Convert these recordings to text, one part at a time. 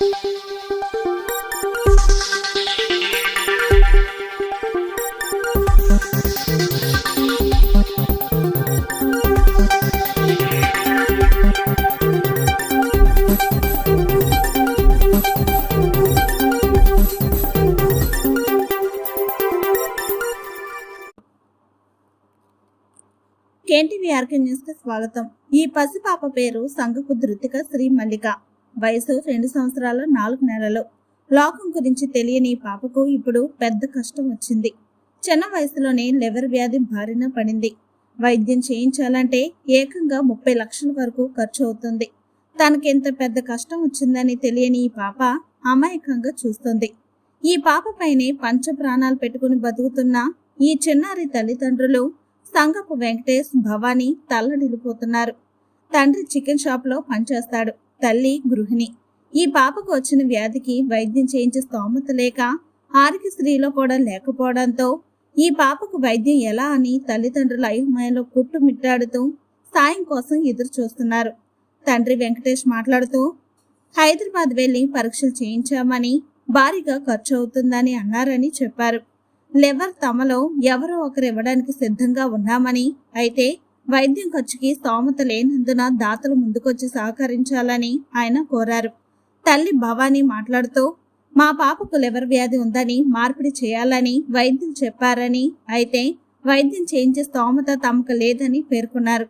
కేంటీవీఆర్కే న్యూస్కి స్వాగతం. ఈ పసిపాప పేరు సంగపు ధృతిక శ్రీ మల్లిక. వయసు రెండు సంవత్సరాల నాలుగు నెలలు. లోకం గురించి తెలియని ఈ పాపకు ఇప్పుడు పెద్ద కష్టం వచ్చింది. చిన్న వయసులోనే లివర్ వ్యాధి బారిన పడింది. వైద్యం చేయించాలంటే ఏకంగా ముప్పై లక్షల వరకు ఖర్చు అవుతుంది. తనకెంత పెద్ద కష్టం వచ్చిందని తెలియని ఈ పాప అమాయకంగా చూస్తుంది. ఈ పాప పైనే పంచ ప్రాణాలు పెట్టుకుని బతుకుతున్న ఈ చిన్నారి తల్లిదండ్రులు సంగపు వెంకటేష్ భవానీ తల్లడిల్లిపోతున్నారు. తండ్రి చికెన్ షాప్లో పనిచేస్తాడు. తల్లి గృహిణి. ఈ పాపకు వచ్చిన వ్యాధికి వైద్యం చేయించే స్తోమత లేక ఆరోగ్యశ్రీలో కూడా లేకపోవడంతో ఈ పాపకు వైద్యం ఎలా అని తల్లిదండ్రుల అయోమయంలో కుట్టుమిట్టాడుతూ సాయం కోసం ఎదురు చూస్తున్నారు తండ్రి వెంకటేష్ మాట్లాడుతూ హైదరాబాద్ వెళ్ళి పరీక్షలు చేయించామని భారీగా ఖర్చు అవుతుందని అన్నారని చెప్పారు. లివర్ తమలో ఎవరో ఒకరు ఇవ్వడానికి సిద్ధంగా ఉన్నామని అయితే వైద్యం ఖర్చుకి స్తోమత లేనందున దాతలు ముందుకొచ్చి సహకరించాలని ఆయన కోరారు. తల్లి భవానీ మాట్లాడుతూ మా పాపకు లివర్ వ్యాధి ఉందని మార్పిడి చేయాలని వైద్యులు చెప్పారని అయితే వైద్యం చేయించే స్తోమత తమకు లేదని పేర్కొన్నారు.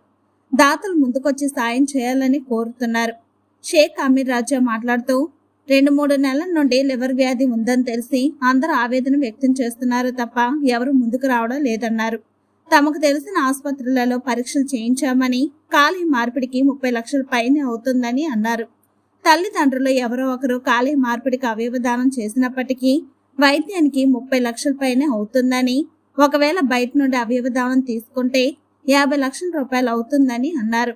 దాతలు ముందుకొచ్చి సాయం చేయాలని కోరుతున్నారు. షేక్ అమీర్ రాజా మాట్లాడుతూ రెండు మూడు నెలల నుండి లివర్ వ్యాధి ఉందని తెలిసి అందరూ ఆవేదన వ్యక్తం చేస్తున్నారు తప్ప ఎవరు ముందుకు రావడం లేదన్నారు. తమకు తెలిసిన ఆసుపత్రులలో పరీక్షలు చేయించామని ఖాళీ మార్పిడికి ముప్పై లక్షల పైనే అవుతుందని అన్నారు. తల్లిదండ్రులు ఎవరో ఒకరు ఖాళీ మార్పిడికి అవయవదానం చేసినప్పటికీ వైద్యానికి ముప్పై లక్షల పైనే అవుతుందని ఒకవేళ బయట నుండి అవయవదానం తీసుకుంటే యాభై లక్షల రూపాయలు అవుతుందని అన్నారు.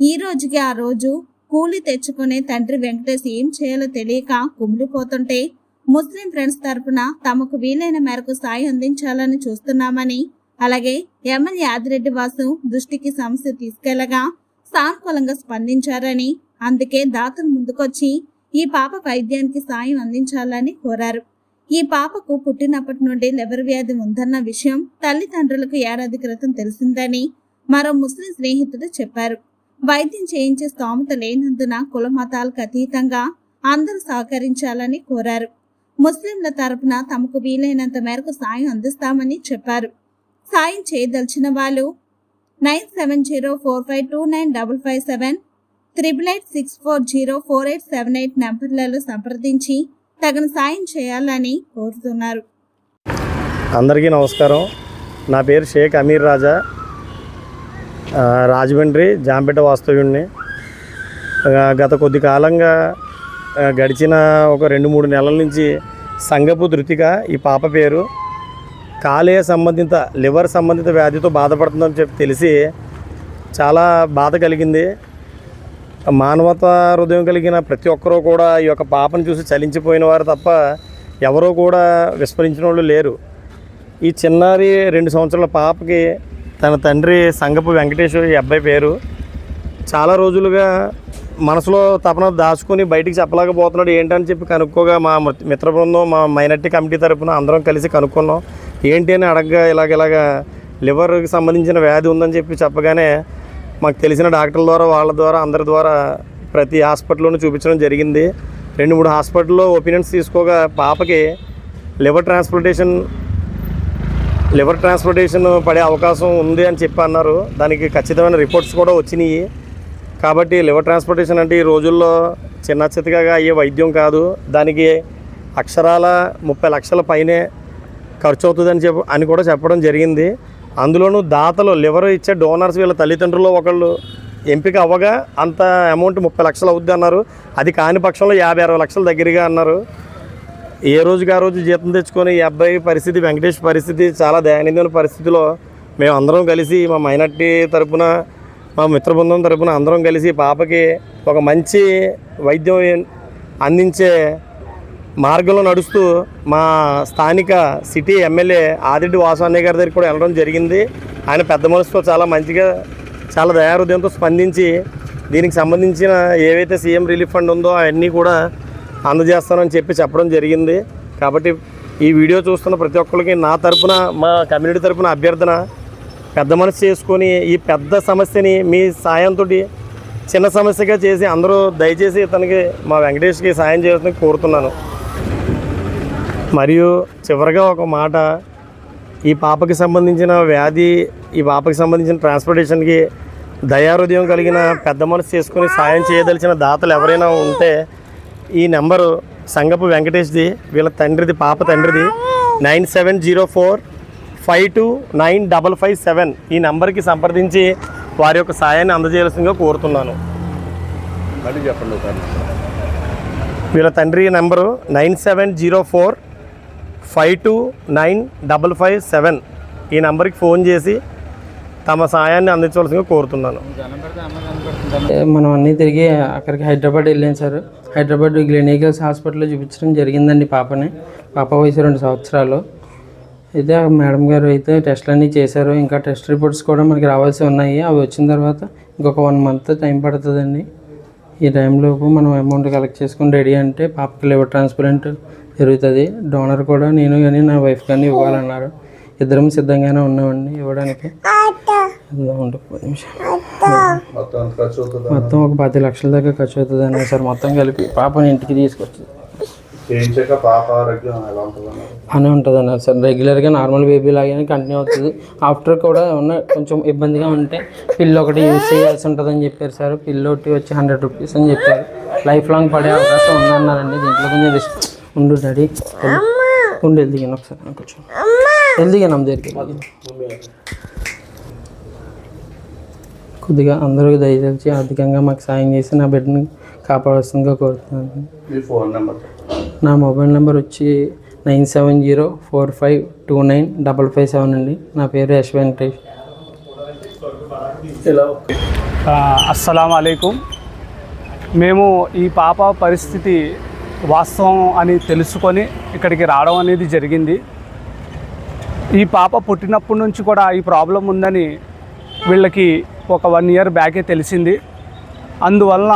ఈ రోజుకి ఆ రోజు కూలి తెచ్చుకునే తండ్రి వెంకటేష్ ఏం చేయాలో తెలియక కుమిలిపోతుంటే ముస్లిం ఫ్రెండ్స్ తరపున తమకు వీలైన మేరకు సాయం అందించాలని చూస్తున్నామని అలాగే ఎమ్మెల్యే ఆదిరెడ్డి వాసు దృష్టికి సమస్య తీసుకెళ్ళగా సానుకూలంగా స్పందించారని అందుకే దాతలు ముందుకొచ్చి ఈ పాప వైద్యానికి సాయం అందించాలని కోరారు. ఈ పాపకు పుట్టినప్పటి నుండి లివర్ వ్యాధి ఉందన్న విషయం తల్లిదండ్రులకు ఏడాది క్రితం తెలిసిందని మరో ముస్లిం స్నేహితుడు చెప్పారు. వైద్యం చేయించే స్తోమత లేనందున కుల మతాలకు అతీతంగా అందరూ సహకరించాలని కోరారు. ముస్లింల తరపున తమకు వీలైనంత మేరకు సాయం అందిస్తామని చెప్పారు. సాయం చేయదలిచిన వాళ్ళు nine seven zero four five two nine double five seven triple eight six four zero four eight seven eight నెంబర్లలో సంప్రదించి తగిన సాయం చేయాలని కోరుతున్నారు. అందరికీ నమస్కారం. నా పేరు షేక్ అమీర్ రాజా. రాజమండ్రి జాంపేట వాస్తవ్యుణ్ణి. గత కొద్ది కాలంగా గడిచిన ఒక రెండు మూడు నెలల నుంచి సంగపు ధృతిక ఈ పాప పేరు. కాలేయ సంబంధిత లివర్ సంబంధిత వ్యాధితో బాధపడుతుందని చెప్పి తెలిసి చాలా బాధ కలిగింది. మానవత హృదయం కలిగిన ప్రతి ఒక్కరూ కూడా ఈ యొక్క పాపను చూసి చలించిపోయిన వారు తప్ప ఎవరూ కూడా విస్మరించిన వాళ్ళు లేరు. ఈ చిన్నారి రెండు సంవత్సరాల పాపకి తన తండ్రి సంగపు వెంకటేశ్వరి అబ్బాయి పేరు. చాలా రోజులుగా మనసులో తపన దాచుకొని బయటికి చెప్పలేకపోతున్నాడు ఏంటని చెప్పి కనుక్కోగా మా మిత్ర- బృందం మా మైనార్టీ కమిటీ తరపున అందరం కలిసి కనుక్కున్నాం. ఏంటి అని అడగగా ఇలాగ ఇలాగ లివర్కి సంబంధించిన వ్యాధి ఉందని చెప్పి చెప్పగానే మాకు తెలిసిన డాక్టర్ల ద్వారా వాళ్ళ ద్వారా అందరి ద్వారా ప్రతి హాస్పిటల్లోనూ చూపించడం జరిగింది. రెండు మూడు హాస్పిటల్లో ఒపీనియన్స్ తీసుకోగా పాపకి లివర్ ట్రాన్స్ప్లాంటేషన్ లివర్ ట్రాన్స్ప్లాంటేషన్ పడే అవకాశం ఉంది అని చెప్పి అన్నారు. దానికి ఖచ్చితమైన రిపోర్ట్స్ కూడా వచ్చినాయి. కాబట్టి లివర్ ట్రాన్స్ప్లాంటేషన్ అంటే ఈ రోజుల్లో చిన్న చితకగా అయ్యే వైద్యం కాదు. దానికి అక్షరాల ముప్పై లక్షల పైనే ఖర్చు అవుతుందని చెప్ప అని కూడా చెప్పడం జరిగింది. అందులోనూ దాతలు లివర్ ఇచ్చే డోనర్స్ వీళ్ళ తల్లిదండ్రులు ఒకళ్ళు ఎంపిక అవ్వగా అంత అమౌంట్ ముప్పై లక్షలు అవుద్ది అన్నారు. అది కాని పక్షంలో యాభై అరవై లక్షల దగ్గరగా అన్నారు. ఏ రోజుకి ఆ రోజు జీతం తెచ్చుకొని ఈ అబ్బాయి పరిస్థితి వెంకటేష్ పరిస్థితి చాలా దయనీయమైన పరిస్థితిలో మేము అందరం కలిసి మా మైనార్టీ తరపున మా మిత్ర బృందం తరపున అందరం కలిసి పాపకి ఒక మంచి వైద్యం అందించే మార్గంలో నడుస్తూ మా స్థానిక సిటీ ఎమ్మెల్యే ఆదిరెడ్డి వాసు అన్నయ్య గారి దగ్గర కూడా వెళ్ళడం జరిగింది. ఆయన పెద్ద మనసుతో చాలా మంచిగా చాలా దయాహృదయంతో స్పందించి దీనికి సంబంధించిన ఏవైతే సీఎం రిలీఫ్ ఫండ్ ఉందో అవన్నీ కూడా అందజేస్తానని చెప్పి చెప్పడం జరిగింది. కాబట్టి ఈ వీడియో చూస్తున్న ప్రతి ఒక్కరికి నా తరపున మా కమ్యూనిటీ తరపున అభ్యర్థన పెద్ద మనసు చేసుకొని ఈ పెద్ద సమస్యని మీ సాయంతో చిన్న సమస్యగా చేసి అందరూ దయచేసి ఇతనికి మా వెంకటేష్కి సాయం చేయాలని కోరుతున్నాను. మరియు చివరిగా ఒక మాట ఈ పాపకి సంబంధించిన వ్యాధి ఈ పాపకి సంబంధించిన ట్రాన్స్పోర్టేషన్కి దయాహృదయం కలిగిన పెద్ద మనసు చేసుకొని సాయం చేయదలిచిన దాతలు ఎవరైనా ఉంటే ఈ నెంబరు సంగపు వెంకటేష్ది వీళ్ళ తండ్రిది పాప తండ్రిది nine seven zero four five two nine double five seven ఈ నెంబర్కి సంప్రదించి వారి యొక్క సాయాన్ని అందజేయాల్సిందిగా కోరుతున్నాను. మళ్ళీ చెప్పండి వీళ్ళ తండ్రి number nine seven zero four five two nine double five seven ఈ నెంబర్కి ఫోన్ చేసి తమ సాయాన్ని అందించవలసిందిగా కోరుతున్నాను. మనం అన్నీ తిరిగి అక్కడికి హైదరాబాద్ వెళ్ళాం సార్. హైదరాబాద్ గ్లెనికల్స్ హాస్పిటల్లో చూపించడం జరిగిందండి పాపని. పాప వయసు రెండు సంవత్సరాలు. అయితే ఆ మేడం గారు అయితే టెస్ట్లు అన్నీ చేశారు. ఇంకా టెస్ట్ రిపోర్ట్స్ కూడా మనకి రావాల్సి ఉన్నాయి. అవి వచ్చిన తర్వాత ఇంకొక వన్ మంత్ టైం పడుతుందండి. ఈ టైంలోపు మనం అమౌంట్ కలెక్ట్ చేసుకుని రెడీ అంటే పాపకి లివర్ ట్రాన్స్ప్లాంట్ జరుగుతుంది. డోనర్ కూడా నేను కానీ నా వైఫ్ కానీ ఇవ్వాలన్నారు. ఇద్దరం సిద్ధంగానే ఉన్నామండి ఇవ్వడానికి. మొత్తం ఒక పది లక్షల దాకా ఖర్చు అవుతుంది అన్నారు సార్ మొత్తం కలిపి పాపని ఇంటికి తీసుకొచ్చి చేయించాక పాప ఆరోగ్యం ఎలా ఉంటుంది అన్నారు. బాగానే ఉంటుంది అన్నారు సార్. రెగ్యులర్గా నార్మల్ బేబీ లాగానే కంటిన్యూ అవుతుంది. ఆఫ్టర్ కూడా ఉన్న కొంచెం ఇబ్బందిగా ఉంటే పిల్లు ఒకటి యూజ్ చేయాల్సి ఉంటుందని చెప్పారు సార్. పిల్లు ఒకటి వచ్చి హండ్రెడ్ రూపీస్ అని చెప్పారు. లైఫ్ లాంగ్ పడే అవకాశం ఉందన్నారండి. దీంట్లో కొంచెం రిస్క్ ఉండు డాడీ. ఉండి వెళ్దిగాను ఒకసారి. కొంచెం వెళ్దిగాను అమ్మ దగ్గరికి కొద్దిగా అందరూ దయచేసి ఆర్థికంగా మాకు సాయం చేసి నా బిడ్డని కాపాడాల్సిందిగా కోరుతున్నాను. ఫోన్ నెంబర్ నా మొబైల్ నెంబర్ వచ్చి nine seven zero four five two nine double five seven అండి. నా పేరు యశ్ వెంకటేష్. అస్సలం అలైకుం. మేము ఈ పాప పరిస్థితి వాస్తవం అని తెలుసుకొని ఇక్కడికి రావడం అనేది జరిగింది. ఈ పాప పుట్టినప్పటి నుంచి కూడా ఈ ప్రాబ్లం ఉందని వీళ్ళకి ఒక వన్ ఇయర్ బ్యాకే తెలిసింది. అందువలన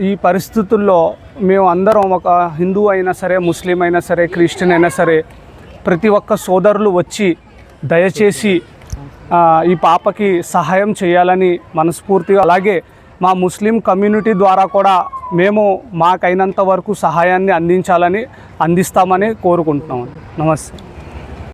ఈ పరిస్థితుల్లో మేము అందరం ఒక హిందూ అయినా సరే ముస్లిం అయినా సరే క్రిస్టియన్ అయినా సరే ప్రతి ఒక్క సోదరులు వచ్చి దయచేసి ఈ పాపకి సహాయం చేయాలని మనస్ఫూర్తిగా అలాగే మా ముస్లిం కమ్యూనిటీ ద్వారా కూడా మేము మాకైనంత వరకు సహాయాన్ని అందించాలని అందిస్తామని కోరుకుంటున్నాం. నమస్తే.